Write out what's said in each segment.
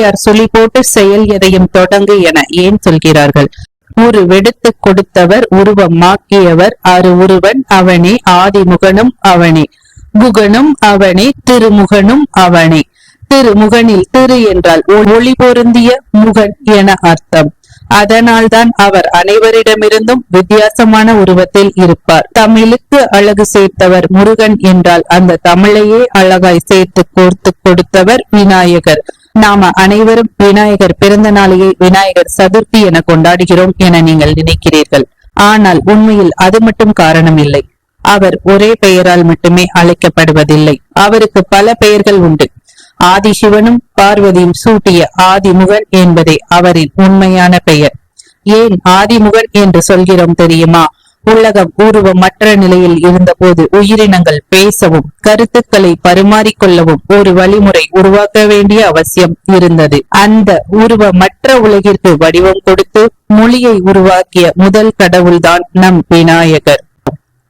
பிள்ளையார் சொல்லி போட்டு செயல் எதையும் தொடங்கு என ஏன் சொல்கிறார்கள்? உரு வெடுத்து கொடுத்தவர் உருவமாக்கியவர் அரு உருவன் அவனே ஆதிமுகனும் அவனே. குகனும் அவனே திருமுகனும் அவனே. திருமுகனில் திரு என்றால் ஒளி பொருந்திய முகன் என அர்த்தம். அதனால்தான் அவர் அனைவரிடமிருந்தும் வித்தியாசமான உருவத்தில் இருப்பார். தமிழுக்கு அழகு சேர்த்தவர் முருகன் என்றால் அந்த தமிழையே அழகாய் சேர்த்து கோர்த்து கொடுத்தவர் விநாயகர். நாம அனைவரும் விநாயகர் பிறந்த நாளையை விநாயகர் சதுர்த்தி என கொண்டாடுகிறோம் என நீங்கள் நினைக்கிறீர்கள். ஆனால் உண்மையில் அது மட்டும் காரணம் இல்லை. அவர் ஒரே பெயரால் மட்டுமே அழைக்கப்படுவதில்லை. அவருக்கு பல பெயர்கள் உண்டு. ஆதிசிவனும் பார்வதியும் சூட்டிய ஆதிமுகன் என்பதே அவரின் உண்மையான பெயர். ஏன் ஆதிமுகன் என்று சொல்கிறோம் தெரியுமா? உலகம் உருவம் மற்ற நிலையில் இருந்தபோது உயிரினங்கள் பேசவும் கருத்துக்களை பரிமாறிக்கொள்ளவும் ஒரு வழிமுறை உருவாக்க வேண்டிய அவசியம் இருந்தது. அந்த உருவமற்ற உலகிற்கு வடிவம் கொடுத்து மொழியை உருவாக்கிய முதல் கடவுள்தான் நம் விநாயகர்.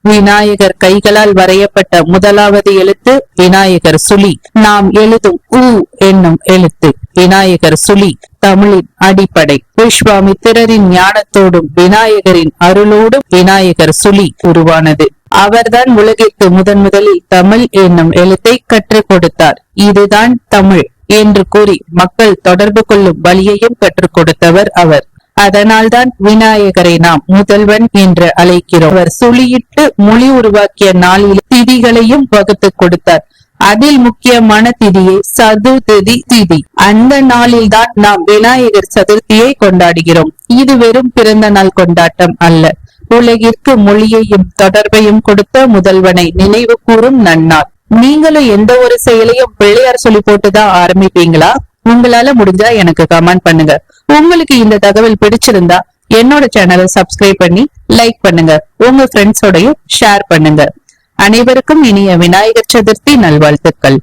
விநாயகர் கைகளால் வரையப்பட்ட முதலாவது எழுத்து விநாயகர் சுழி. நாம் எழுதும் உ என்னும் எழுத்து. விநாயகர் சுழி தமிழின் அடிப்படை விஸ்வாமித்திரரின் ஞானத்தோடும் விநாயகரின் அருளோடும் விநாயகர் சுழி உருவானது. அவர்தான் உலகிற்கு முதன் முதலில் தமிழ் என்னும் எழுத்தை கற்றுக் கொடுத்தார். இதுதான் தமிழ் என்று கூறி மக்கள் தொடர்பு கொள்ளும் வழியையும் கற்றுக் கொடுத்தவர் அவர். அதனால்தான் விநாயகரை நாம் முதல்வன் என்று அழைக்கிறோம். அவர் சுழியிட்டு மொழி உருவாக்கிய நாளில் திதிகளையும் வகுத்து கொடுத்தார். அதில் முக்கியமான திதியை சதுர்த்தி திதி அந்த நாளில் தான் நாம் விநாயகர் சதுர்த்தியை கொண்டாடுகிறோம். இது வெறும் பிறந்த நாள் கொண்டாட்டம் அல்ல. உலகிற்கு மொழியையும் தொடர்பையும் கொடுத்த முதல்வனை நினைவு கூறும் நன்னாள். நீங்களும் எந்த ஒரு செயலையும் பிள்ளையார் சொல்லி போட்டுதான் ஆரம்பிப்பீங்களா? உங்களால முடிஞ்சா எனக்கு கமெண்ட் பண்ணுங்க. உங்களுக்கு இந்த தகவல் பிடிச்சிருந்தா என்னோட சேனலை சப்ஸ்கிரைப் பண்ணி லைக் பண்ணுங்க. உங்க ஃப்ரெண்ட்ஸோடையும் ஷேர் பண்ணுங்க. அனைவருக்கும் இனிய விநாயகர் சதுர்த்தி நல்வாழ்த்துக்கள்.